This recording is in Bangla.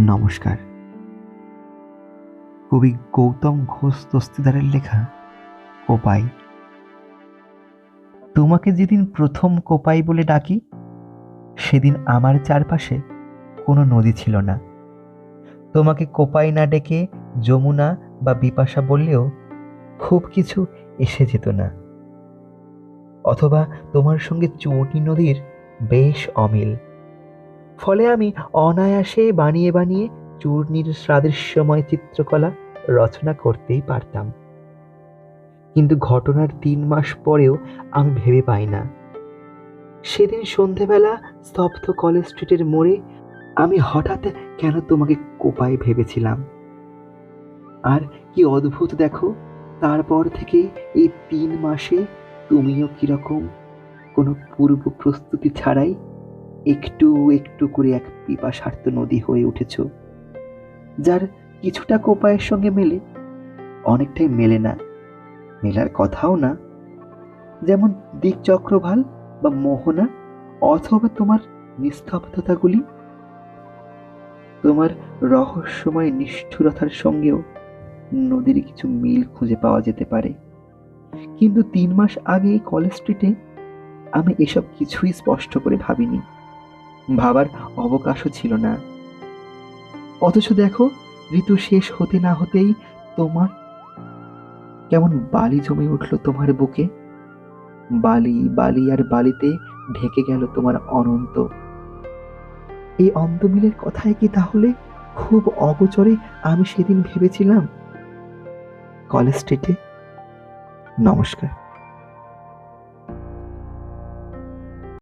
নমস্কার। কবি গৌতম ঘোষ দস্তিদারের লেখা কোপাই। তোমাকে যেদিন প্রথম কোপাই বলে ডাকি, সেদিন আমার চারপাশে কোনো নদী ছিল না। তোমাকে কোপাই না ডেকে যমুনা বা বিপাশা বললেও খুব কিছু এসে যেত না। অথবা তোমার সঙ্গে চৌটি নদীর বেশ অমিল। ফলে আমি অনায়াসে বানিয়ে বানিয়ে চূর্ণির সাদৃশ্যময় চিত্রকলা রচনা করতেই পারতাম। কিন্তু ঘটনার তিন মাস পরেও আমি ভেবে পাই না। সেদিন সন্ধেবেলা স্তব্ধ কলেজ স্ট্রিটের মোড়ে আমি হঠাৎ কেন তোমাকে কোপায় ভেবেছিলাম? আর কি অদ্ভুত দেখো, তারপর থেকে এই তিন মাসে তুমিও কীরকম কোনো পূর্ব প্রস্তুতি ছাড়াই একটু একটু করে এক পিপাসার্থ নদী হয়ে উঠেছ, যার কিছুটা কোপায়ের সঙ্গে মেলে, অনেকটাই মেলে না, মেলার কথাও না। যেমন দিক চক্রভাল বা মোহনা, অথবা তোমার নিস্তব্ধতাগুলি। তোমার রহস্যময় নিষ্ঠুরতার সঙ্গেও নদীর কিছু মিল খুঁজে পাওয়া যেতে পারে। কিন্তু তিন মাস আগে কলেজ স্ট্রিটে আমি এসব কিছুই স্পষ্ট করে ভাবিনি। ভাবার অবকাশও ছিল না। অথচ দেখো, ঋতু শেষ হতে না হতেই তোমার কেমন বালি জমে উঠল তোমার বুকে। বালি বালি আর বালিতে ঢেকে গেল তোমার অনন্ত। এই অন্তমিলের কথায় কি তাহলে খুব অগোচরে আমি সেদিন ভেবেছিলাম? কলেজ স্ট্রিটে। নমস্কার।